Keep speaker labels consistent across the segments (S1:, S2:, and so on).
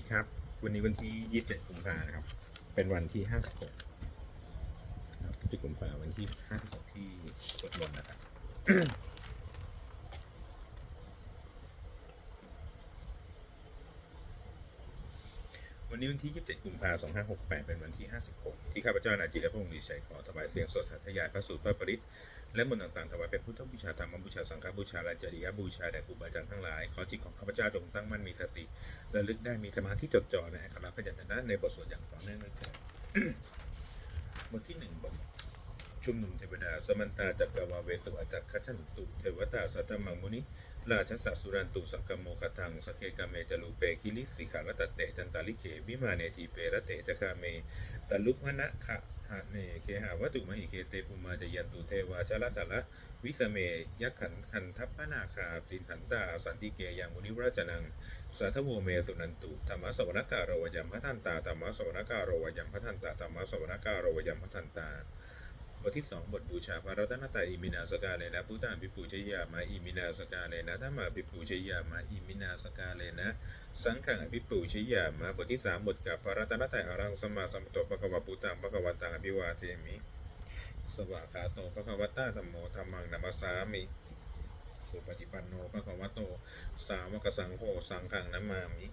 S1: ดีครับ วันนี้วันที่ 27กุมภานะครับ เป็นวันที่ 56ครับที่กุมภาวันที่ 56 ที่สวดมนต์นะครับ วันนี้วันที่ 27 กุมภาพันธ์2568 เป็นวันที่ 56 ที่ข้าพเจ้านาจีและพระองค์ดีชัยขอถวายเสียงสดสาธยายพระสูตรพระปริตและมนต์ต่างๆถวายเป็นพุทธบูชาธรรมบูชาสังฆบูชาและจริยบูชาแด่ครูบาอาจารย์ทั้งหลาย ขอจิตของข้าพเจ้าจงตั้งมั่นมีสติระลึกได้มีสมาธิจดจ่อในอัคระพยัญชนะในบทสวดอย่างต่อเนื่องเลยเถิดบทที่หนึ่งบท ชุมนุมเทวดา สมันตาจักรวาเวสวัตคัจฉันตุเทวตาสัตตมังมุนิ ราชสัสุรันตุสักกโมคทังสกเกกาเมจลูเปคิลิสิขารตะเตจันตาลิเขวิมาเนทีเประเตจคาเมตลุพนะขะหะเนเคหาวัตุมหิเคเตภูมาจยันตุเทวาชละตะละวิสเมยักขันขันทัพพนาคาตินขันตาสันติเกยังมุนิวราชนังสัทโวเมสุนันตุธรรมสวรรการวยัมพทันตาธรรมสวรรการวยัมพทันตาธรรมสวรรการโรวยัมพทันตา บทที่สองบทบูชาพระรัตนตรัยอิมินาสกาเลยนะพุทธาปิปูชยามาอิมินาสกาเลยนะธรรมาปิปูชยามาอิมินาสกาเลยนะ สังขังอภิปูชยามาบทที่สามบทกับพระรัตนตรัยอรังสมมาสัมพุทโธปะควะปุตังปะควะตังอภิวาเทมิ สวากขาโตปะควะตาธัมโมธัมมังนัมสามิสุปฏิปันโนปะควะโต สาวกสังโฆสังฆังนัมมามิ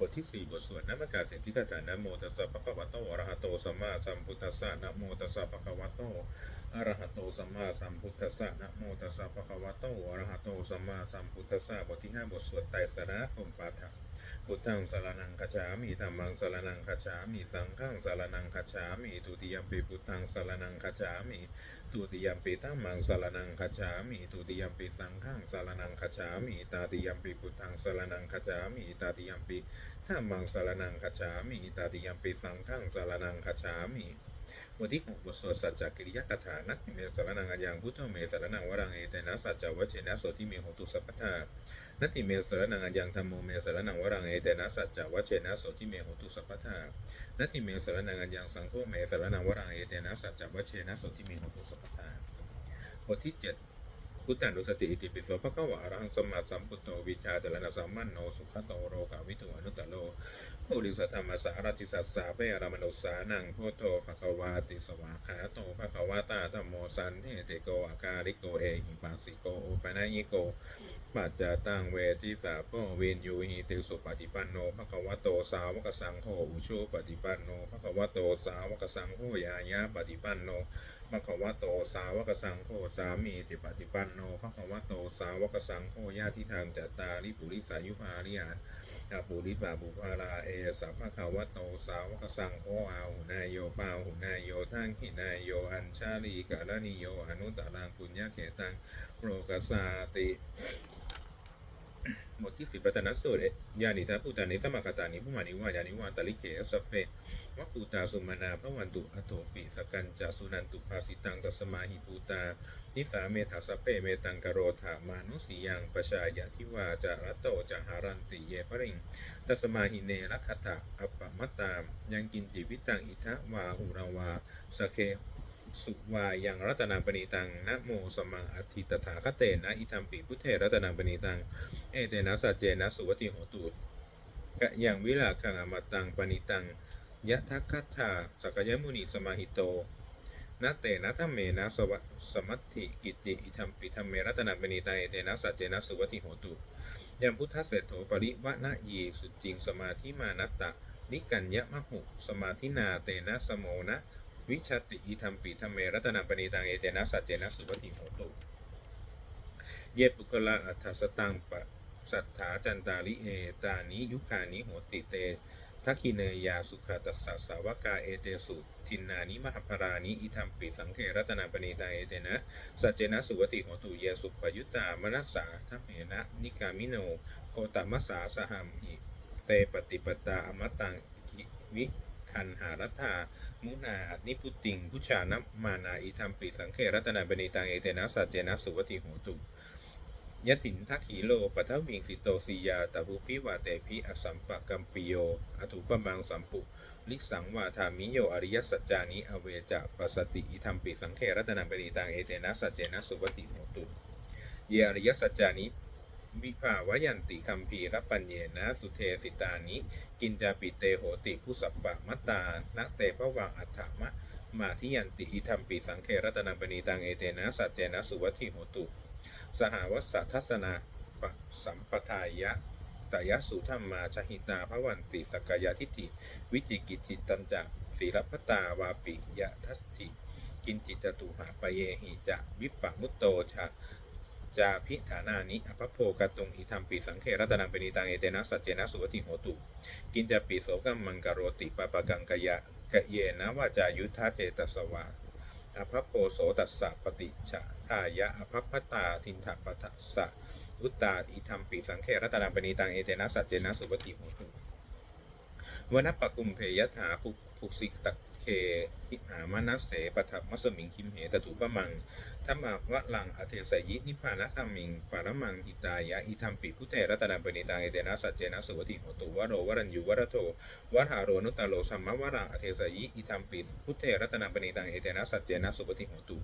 S1: บทที่ 4 บทสวดนามกาเสียงที่คาถานะโมตัสสะภะคะวะโตอะระหะโตสัมมาสัมพุทธัสสะนะโมตัสสะภะคะวะโตอะระหะโตสัมมาสัมพุทธัสสะนะโมตัสสะภะคะวะโตอะระหะโตสัมมาสัมพุทธัสสะบทที่ 5 บทสวดไตรสรณคมปาฐะพุทธังสารนังคัจฉามิธัมมังสารนังคัจฉามิสังฆังสารนังคัจฉามิทุติยมปิพุทธังสารนังคัจฉามิตุติยมปิตัมมังสารนังคจฉามิตุติยมปิสังฆังสารนังคจฉามิตาติยมปิพุทธังสารนังคจฉามิตาติยมปิถ้ามังสารนังคจฉามิตาติยมปิสังฆังสารนังคจฉามิ บทที่หกบทสวดสัจจกิริยกถานักเมสารนังอัญญังพุทธเมสารนังวรังเอเตนะสัจจวัชเชนะโสทิเมหตุสัพพทานัตติเมสารนังอัญญังธรรมโมเมสารนังวรังเอเตนะสัจจวัชเชนะโสทิเมหตุสัพพทานัตติเมสารนังอัญญังสังโฆเมสารนังวรังเอเตนะสัจจวัชเชนะโสทิเมหตุสัพพทาบทที่เจ็ด พุทธานุสติอิติปิโสภะคะวะอรหังสมมาสัมพุทโธวิชาจรณะสัมมันโนสุขโตโรกาวิตุอนุตตโลปุริสธรรมสารติสัสสะเปรามนุสานังโพโตภควาติสวาขาโตภควาตาธรรมโมสันเทเตโกอาการิโกเอหิปัสสิโกโอปนัยิโกปัจจาตังเวทิสาโพเวนยูหิติสุปฏิปันโนภควโตสาวกสังโฆอุชุปฏิปันโนภควโตสาวกสังโฆยายาปฏิปันโนภควโตสาวกสังโฆสามีติปฏิปันโนพระควโตสาวกสังโฆญาติธรรมจัตตาริปุริสายุภาริยาอาปุริสาบุภาราเอสัพพะคะวะโตสาวกสังโฆอาหุนายโยปาหุนายโยทังขินายโยอัญชาลีกาลนิโยอนุตตรังปุญญาเขตังโปรกสาติ บทที่สิบปัตนสูตรยานิทาปูตานิสมคตานิพุมานิวายานิวาตาลิเกสเพวะปูตาสุมานาพระวันตุอโตปิสกันจาสุนันตุภาสิตังตัสมาหิปูตา นิสาเมธาสเพเมตังกโรธามานุสียังปชายาทิวาจารัตโตจาหารันติเยปริงตัสมาหิเนรัคตะอปปมัตตามยังกินจิวิตังอิทะวาหุราวาสเค สุวายังรัตนาปณีตังนะโมสมังอธิตถาคเตนะอิทัมปิพุทเทรัตนาปณีตัง เอเตนะสัจเจนะสุวติโหตุกะยังวิลาคังอมตังปณิตังยะทัคคัตถาสกยมุนีสมาหิโตนะเตนะทัมเมนะสวสมัตถิกิติอิทัมปิทัมเมรัตนาปณีตังเอเตนะสัจเจนะสุวติโหตุยัมพุทธเศรษโถปริวะนะยีสุจิงสมาธิมานัตตะนิกัญญะมะหุสมาธินาเตนะสโมนะ วิชติอิทัมปิธรรมเมรัตนาปณีตังเอเตนะสัจเจนะสุวติโหตุเยปุคละอัฏฐสตังปะสัทธาจันตาลิเอตานิยุคานิโหติเตทักขิเนยาสุขตัสสะสาวกาเอเตสุทินนานิมหปรานิอิทัมปิสังเขรัตนาปณีตังเอเตนะสัจเจนะสุวติโหตุเยสุปยุตตามนัสสาทัพเมนะนิกามิโนโกตมัสสาสหัมหิเตปฏิปตาอมตังอิวิ คันหารัตถามุนาอนิพุติงพุชานัมมานาอิทัมปิสังเขรัตนาปณีตังเอเตนะสัจเจนะสุวติโหตุยะถินทักขีโลปัทวิงสิโตสียาตบุพิวาเตพิอสัมปะกัมปิโยอถุปมังสัมปุลิสังวาทามิโยอริยสัจจานิอเวจะปัสติอิทัมปิสังเขรัตนาปณีตังเอเตนะสัจเจนะสุวติโหตุเยอริยสัจจานิ วิภาวยันติคัมภีรปัญเยนะสุเทสิตานิ กินจาปิเตโหติผู้สัพปะมัตตานักเตพระวังอัฏฐมะ มาทิยันติอิทัมปีสังเครัตนาปณีตังเอเตนะสัจเจนะสุวัตถิโหตุ สหวัสสทัสนาปะสัมปทายะตยสุธรรมาชหิตาพระวันติสกายทิฏฐิ วิจิกิจิตันจะศีลพัตาวาปิยะทัสติกินจิตตุหาปเยหิจะวิปปมุตโตชา จาพิฐานานิอภพโพกตุงอิทัมปีสังเครัตนังเปณิตังเอเตนะสัจเจนะสุวติโหตุ กินจะปีโสกัมมังกโรติปะปะกังกยะกะเยนะวาจายุทธาเจตสวาอภพโพโสตัสสะปฏิชาทายะอภพพตาทินทปัสสะอุตตาอิทัมปีสังเครัตนังเปณิตังเอเตนะสัจเจนะสุวติโหตุวนปกุมเพยถาภุภุสิต เคหิหามนัสเสปทัพมัสมิงคิมเหตถุปะมังธรรมวะลังอเทสยินิพานะธรรมิงปารมังหิตายะอิทัมปิพุเตรัตนังปณิตังเอเตนะสัจเจนะสุวติโหตุวโรวรัญยูวรโตวหาโรนุตตโลสัมมวรังอเทสยิอิทัมปิพุเตรัตนังปณิตังเอเตนะสัจเจนะสุวติโหตุ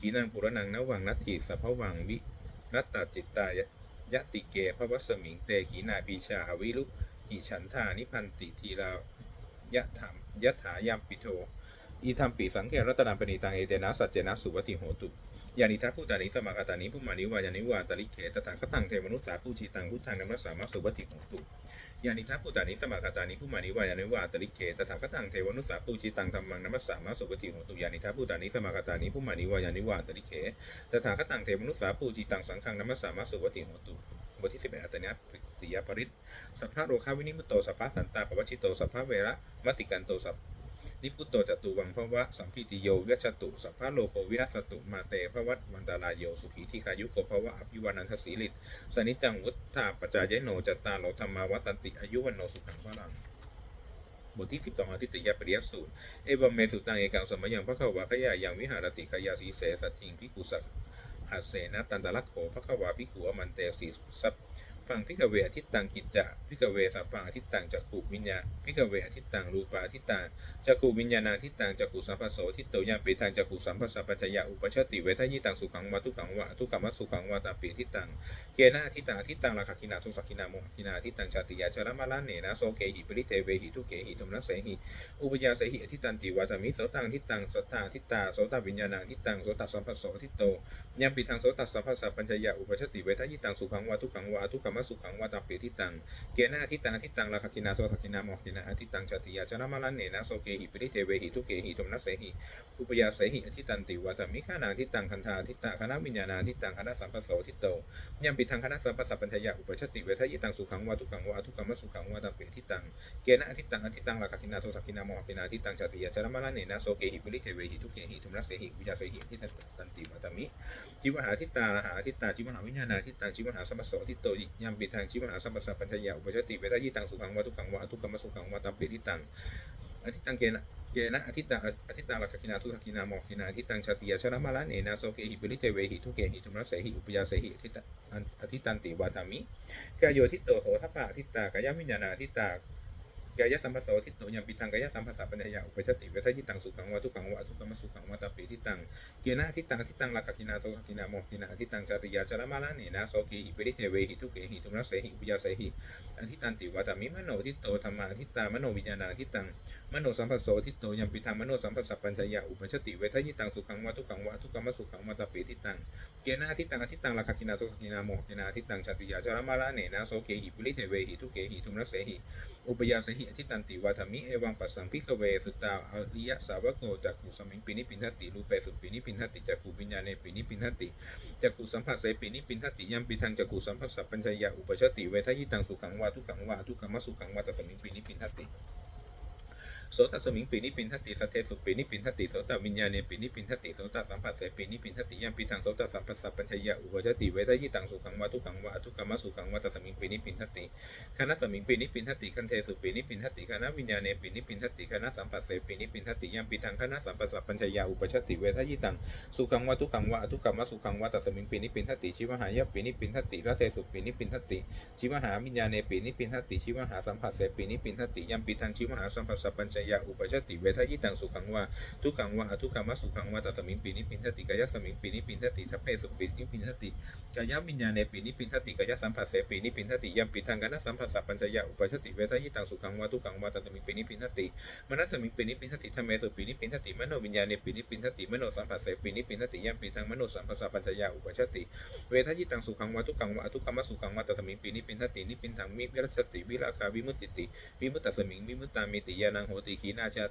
S1: กีนังปุรนังนวังนัตถิสัพพวังวิรัตตจิตตายะยติเกภวสมิงเตขีนาปีชาอวิรุอิฉันทานิพันติทีรา ยะถามยะถายามปิโทอีธรรมปีสังเกตรัตนาปณีตังเอเตนะสัจเจนะสุวัติโหตุ ยานิทัพพุตานิสมากตานิพุมานิวายานิวาตาลิเขตถาคตังเทวนุสาผู้ชีตังพุทธังนัมสสามาสุวัติโหตุยานิทัพพุตานิสมากตานิพุมานิวายานิวาตาลิเขตถาคตังเทวนุสาผู้ชีตังธรรมังนัมสสามาสุวัติโหตุยานิทัพพุตานิสมากตานิพุมานิวายานิวาตาลิเขตถาคตังเทวนุสาผู้ชีตังสังฆังนัมสสามาสุวัติโหตุบทที่11อัตตนิยติยปริตสัพพะโรคาวินิมุตโตสัพพะสันตาปวัชิโตสัพพะเวระมติกันโตสัพ นิพุตโตจตุวังภวะสัมพิติโยวิชตุ สัพพะโลโกวินัสตุมาเตภวัตวันตาลายโยสุขีทีคายุโกภวะอภิวานันทศีลิตสนิจังวุฒาปจายโนจตตาโลธรรมาวัตันติอายุวันโนสุขังพลังบทที่สิบสองอทิตยปริยสูตร เอวเมสุตังเอกังสมัยังพระขวาขยายังวิหารติขยาสีเสสัจจิงพิกุสักหัสเสนะตันตะลักโขพระขวาพิกุอมันเตสีสัพ ฟังพิกเวอทิตตังกิจจะพิกเวสัพพังอทิตตังจักขุวิญญาพิกเวอทิตตังรูปาทิตตังจักขุวิญญาณาทิตตังจักขุสัมปโสทิตโตยามปิทังจักขุสัมปสัพพัญญาอุปชติเวทยิตังสุขังวาทุขังวาทุกขมัสสุขังวาตาปิทิตตังเกนะอทิตตังทิตตังราคคินาทุสักคินาโมหคินาทิตตังชาติยาชรมาลานเนนะโสเกหิปริเทเวหิทุเกหิตุมนัสเสหิอุปยาเสหิอทิตตันติวาตมิโสตังทิตตังโสตาอทิตตาโสตวิญญาณังทิตตังโสตสัมปโสทิตโตยามปิทังโสตสสะภาษาปัญญาอุปชติเวทยิตังสุขังวาทุขังวาทุกขมสสุขังวาตัมปิทิตัง เกนะทิตังทิตังราคกินาโสทักินาโมกินาอทิตังชาติยาชนะมาลันเนนะโสเกหิปริเทเวหิทุเกหิตมนัสเสหิอุปยาเสหิอทิตันติวาตมิขานาทิตังคันธาทิตาคณะวิญญาณาทิตังคณะสัมปโสทิโตยามปิทังคณะสัมปสัพปัญญาอุปชติเวทยิตังสุขังวาทุขังวาทุกขมัสสุขังวาตัมปิทิตัง เกนะทิตังทิตังราคกินาโสทักินาโมกินาทิตังชาติยาชนะมาลันเนนะโสเกหิปริเทเวหิทุเกหิตมนัสเสหิอุปยาเสหิอทิตันติวาตมิจิวหาทิตาหาทิตาจิวหาวิญญาณาทิตังจิวหาสัมปโสทิโตยิยามปิทางจิวหาสัมปัสสะปัญญาอุปชติเวทายิตังสุขังวาทุขังวาทุกขมสุขังวาตัมปิทิตังอธิตังเกณะเกณะอธิตังอธิตังลักขินาทุกขินาโมกินาอทิตังชาติยาชนะมาลาเนนะโสเกหิปริเทเวหิทุเกหิทุมรัสเสหิอุปยาเสหิอทิตตอธิตันติวาทามิกายโยทิตโตโหทัพพะอธิตากายมิญญาณาทิตตา กายสัมปโสทิตโตยามปิทังกายสัมปสัพปัญญาอุปชติเวทยิตังสุขังวาทุขังวาทุกขมสุขังวาตัมปิทิตังเกนะทิตังทิตังลักขกินาโตขกินาโมกินาทิตังจาติยาจารมาลาเนนะโสกีหิปริเทเวหิทุเกหิทุมนัสเสหิอุปยาเสหิอทิตันติวาตามิมโนทิโตธรรมาทิตามโนวิญญาณาทิตังมโนสัมปโสทิโตยมปิทังมโนสัมปสัพปัญญาอุปชติเวทยิตังสุขังวาทุขังวาทุกขมสุขังวาตาปิทิตังเกนะทิตังทิตังลักขินาโตขกินาโมกินาทิตังจติยาจารมาลาเนนะโสเกหิปริเทเวหิทุเกหิทุมนัสเสหิอุปยาเสหิอทิตันติวาธามิเอวังปัสสังพิกเวสุตตาอริยสาวกโกจักขุสมิงปินิปินทติรูเปสุปินิปินทติจักขุวิญญาเนปินิปินทติจักขุสัมผัสเสปินิปินทติยัมปิทังจักขุสัมผัสสัพปัญญายาอุปชติเวทยิตังสุขังวาทุขังวาทุกขมสุขังวาตสมิงปินิปินทติ โสตสมิงปีนิปินทติสเทสุปีนิปินทติโสตวิญญาเนปีนิปินทติโสตสัมผัสเสปีนิปินทติยัมปิทังโสตสัมผัสสัพปัญญาอุปชติเวทยิตังสุขังวาทุขังวาทุกขมสุขังวาตสมิงปีนิปินทติคณะสมิงปีนิปินทติคันเทสุปีนิปินทติคณะวิญญาเนปีนิปินทติคณะสัมผัสเสปีนิปินทติยัมปิทังคณะสัมผัสสัพปัญญาอุปชติเวทยิตังสุขังวาทุขังวาทุกขมสุขังวาตสมิงปีนิปินทติชิวหายะปีนิปินทติระเสสุปีนิปินทติชิวหาวิญญาเนปีนิปินทติชิวหาสัมผัสเสปีนิปินทติยัมปิทังชิวหาสัมผัสสัพปัญยาอุปชติเวทยิตังสุขังวาทุกขังวาอทุกขมสุขังวาตัสมิงปีนิพินทติกายสมิงปีนิพินทติทัพเพสุปีนิพินทติกายวิญญาเนปีนิพินทติกายสัมผัสเสปีนิพินทติยัมปิทังกันสัมผัสสัพปัญจยาอุปชติเวทยิตังสุขังวาทุกขังวาตัสมิงปีนิพินทติมนัสมิงปีนิพินทติธรรมเมสุปีนิพินทติมโนวิญญาเนปีนิพินทติมโนสัมผัสเสปีนิพินทติยัมปิทังมโนสัมผัสสัพปัญจยาอุปชติเวทยิตังสุขังวาทุกขังวาอทุกขมสุขังวาตัสมิงปีนิพินทตินิพินทังมิวิรัชติวิราคาวิมุตติติวิมุตตสมิงวิมุตตามิติยานังโหตขีนาชา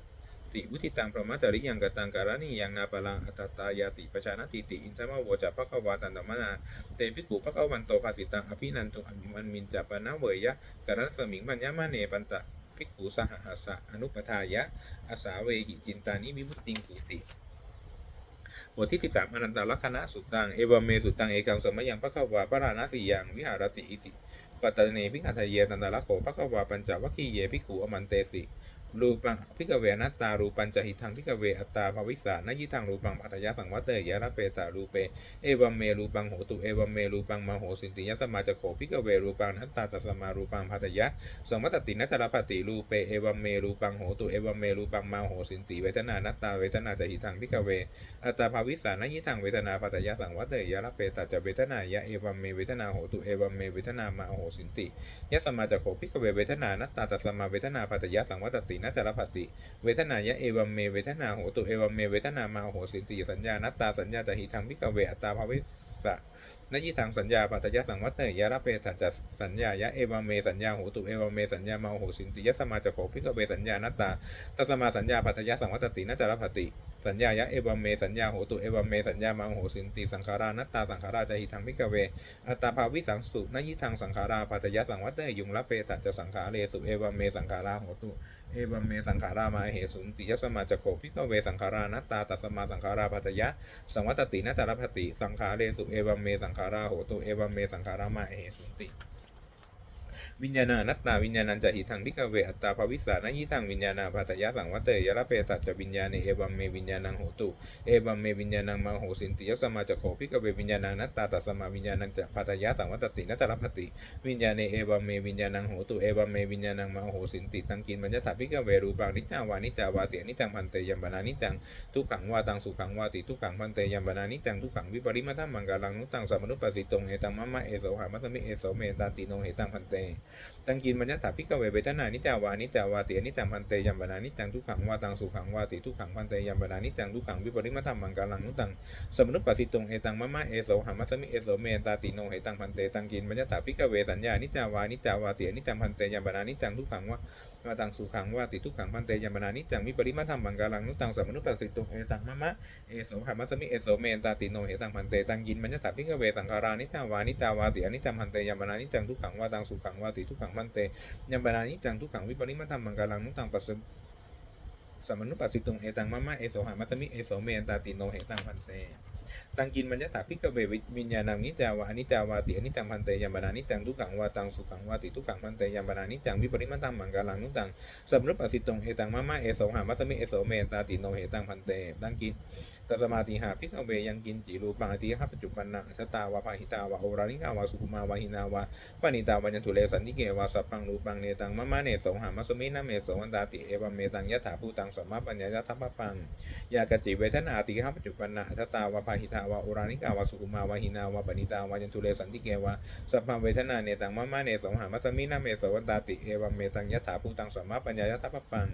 S1: ติวุทิตังพระมัจจริยังกตังการานิยังนาปลังอัตตายาติปชานาติติอินทมะโวจะภควาตันตมนาเตปิกุภควันโตภาสิตังอภินันตุอภิมันมินจะปนะเวยะกรันสมิงมัญญามะเนปัญจภิกขุสหหัสสะอนุปทายะอาสาเวหิจินตานิวิมุตติงสุติบทที่13อนันตลักษณะสุตังเอวเมสุตังเอกังสมยังพระควาประราณสียังวิหารติอิติปัตตเนพิฆาทะเยตันตละโขพระควาปัญจวัคคีเยพิขูอมันเตสิ รูปังพิกเวนัตตารูปัญจหิทังพิกเวอัตตาภวิสานยิทังรูปังปัตยะสังวัตเตยะระเปตารูเป เอวัมเมรูปังโหตุเอวัมเมรูปังมโหสินติยสมาจโขพิกเวรูปังนัตตาตัสมารูปังพัตยะสังวัตตินัตตรปติรูเปเอวัมเมรูปังโหตุเอวัมเมรูปังมโหสินติเวทนานัตตาเวทนาจหิทังพิกเวอัตตาภาวิสานยิทังเวทนาปัตยะสังวัตเตยะระเปตาจะเวทนายะเอวัมเมเวทนาโหตุเอวัมเมเวทนามาโหสินติยสมาจะโขพิกเวเวทนานัตตาตัสมาเวทนาปัตยะสังวัตตินัตตรปติเวทนายะเอวัมเมเวทนาโหตุเอวัมเมเวทนามาโหสินติสัญญานัตตาสัญญาจะหิทังพิกเวอัตตาภาวิสะนยิทังสัญญาปัตยสังวัตเตยะระเปตาจสัญญายะเอวัมเมสัญญาโหตุเอวัมเมสัญญามาโหสินติยสมาจะโขพิกเวสัญญานัตตาตสมาสัญญาปัตยสังวัตตินัตตรปติสัญญายะเอวัมเมสัญญาโหตุเอวัมเมสัญญามังโหสินติสังขารานัตตาสังขาราจะหิทังพิกเวอัตตาภาวิสังสุนยิทังสังขาราปัตยสังวัตเตยุงละเปตัจสังขาเรสุเอวัมเมสังขาราโหตุ เอวัมเมสังขารามาเหสุนติยสมาจโคพิกเวสังขารานัตตาตัสมาสังขาราปัจยะ สังวัตตินัตตารพติ สังขาเรสุเอวัมเมสังขาราโหตุเอวัมเมสังขารามาเหสุนติ วิญญาณนัตตาวิญญาณันจะหิทังพิกเวอัตตาภวิสานยิตังวิญญาณาปัตยะสังวัตเตยะระเปตัจจะวิญญาณเอวัมเมวิญญาณังโหตุเอวัมเมวิญญาณังมาโหสินติยสมาจะโขพิกเววิญญาณังนัตตาตัสมาวิญญาณังจะพัตยะสังวัตตินัตตรพัตติ วิญญาณเอวัมเมวิญญาณังโหตุเอวัมเมวิญญาณังมาโหสินติตังกินบัญญัติพิกเวรูปังนิจาวานิจาวาเติอนิจังพันเตยัมปนานิจังทุกขังวาตังสุขังวาติทุกขังพันเตยัมปนานิจังทุกขังวิปริมาทัมมังกาลังนุตังสัมมนุปปสิตงเอตังมะมะเอโสหามัตมิเอโสเมตาติโนเหตังพันเตตังกินมัญญตาพิกเวเวทนานิจาวานิจาวาติอนิจังพันเตยัมปนานิจังทุกขังวาตังสุขังวาติทุกขังพันเตยัมปนานิจังทุกขังวิปริมธรรมมังกาลังนุตังสมนุปปัสสิตงเอตังมะมะเอโสหามัสมิเอโสเมตาติโนเหตังพันเตตังกินมัญญตาพิกเวสัญญานิจาวานิจาวาติอนิจังพันเตยัมปนานิจจังทุกขังวาวาตังสุขังว่าติทุกขังพันเตยัมนานิจังวิปริมาทัมมังกาลังนุตังสัมมนุปัสสิตงเอตังมะมะเอโสหามัสมิเอโสเมนตาติโนเหตังพันเตตังกินมัญญตาพิกเวสังขารานิจาวานิจาวาติอนิจังพันเตยัมนานิจังทุกขังว่าตังสุขังว่าติทุกขังพันเตยังบานานิจังทุกขังวิปริมาธรรมบังกาลังนุตังปัสสสมมนุปัสสิตุเอตังมะมะเอโสหามัตมิเอโสเมนตาติโนเหตังพันเต ตังกินมัญญตาพิกเววิญญาณังนิจาวาอนิจาวาติอนิจังพันเตยัมบานานิจังทุกขังวาตังสุขังวาติทุกขังพันเตยัมบานานิจังวิปริมาธรรมังกาลังนุตังสมนุปัสสิตุงเอตังมะมะเอโสหามัตมิเอโสเมตาติโนเหตังพันเตตังกินตัสมาติหาพิกเวยังกินจิรูปังอติหะปัจจุปันนังชะตาวาภาหิตาวาโอรานิกาวาสุขุมาวาหินาวาปณิตาวัญญทุเลสันนิเกวาสัพพังรูปังเนตังมะมะเนโสหามัสมินะเมโสวันตาติเอวัมเมตังยะถาภูตังสัมมาปัญญายะทัพพะปังยากจิเวทนาติหะปัจจุปันนะทัตตาวาภาหิตาวาอรานิกาวาสุขุมาวาหินาวาปณิตาวัญญทุเลสันนิเกวาสัพพังเวทนาเนตังมะมะเนโสหามัสมินะเมโสวันตาติเอวัมเมตังยะถาภูตังสัมมาปัญญายะทัพปัง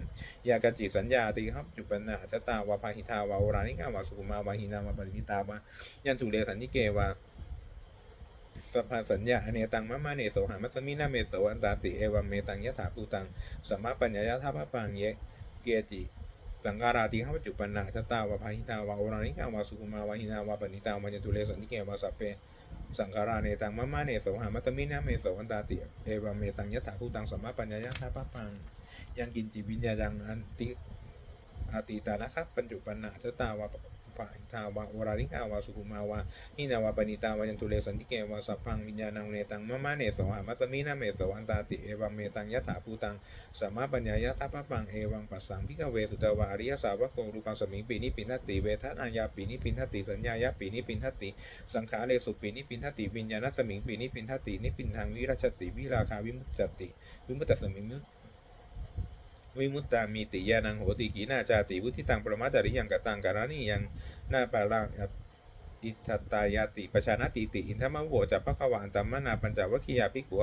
S1: ยากจิสัญญาติหะปัจจุปันนะตาวาภาหิตาวาอรานิกาวาสุขุมาวาหินาวาปณิตาวายันทุเลสันนิเกวาสัพพสัญญาอเนตังมะมะเนโสหามัสมินาเมโสอันตาติเอวัมเมตังยะถาภูตังสัมมาปัญญายะทัพปังเยเกจิ สังการาติข้าพจุปันนาชะตาวะพาหิตาวะโอรานิกาวะสุขุมาวะหินาวะปณิตาวะจตุเลสันนิเกวะสัพเพสังขาราเนตังมะมะเนโสหามัตมินะเมโสวันตาติเอวัมเมตังยะถาภูตังสัมมาปัญญายะทัพพะปังยังกินจิวิญญาณังอันติอาติตานะครับปัญจุปันนาชะตาวะ ปะอิทาวะวราริกาวะสุขุมาวะหินาวะปณิตาวะยันตุเลสันติเกวะสัพพังวิญญาณังเนตังมะมะเนสหามัสมินาเมสอันตาติเอวัมเมตังยะถาภูตังสัมมาปัญญายะทัพปังเอวังปัสสังพิกเวสุตวะอริยสาวกโกรูปังสมิงปีนิปินทติเวทนายาปีนิปินทติสัญญายาปีนิปินทติสังขารเลสุปีนิปินทติวิญญาณสมิงปีนิปินทตินิปินทางวิรัชติวิราคาวิมุตจติวิมุตตสมิง วิมุตตามีติยานังโหติกีนาจาติวุฒิตังประมาจาริยังกตังการานิยังนาปาลังอิทัตตายาติปชานาติติอินทมะโวจัปปะคะวะอันตัมมนาปัญจวัคคียาภิกขุ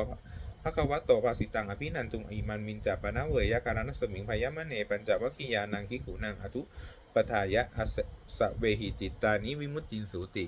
S1: ภะคะวะโตภาสิตังอภินันตุงอิมันมินจัปนะเวยะการนัสมิงพยามะเนปัญจวัคคียานังภิขุนังอทุปทายะอสสเวหิจิตตานิวิมุตตินสูติ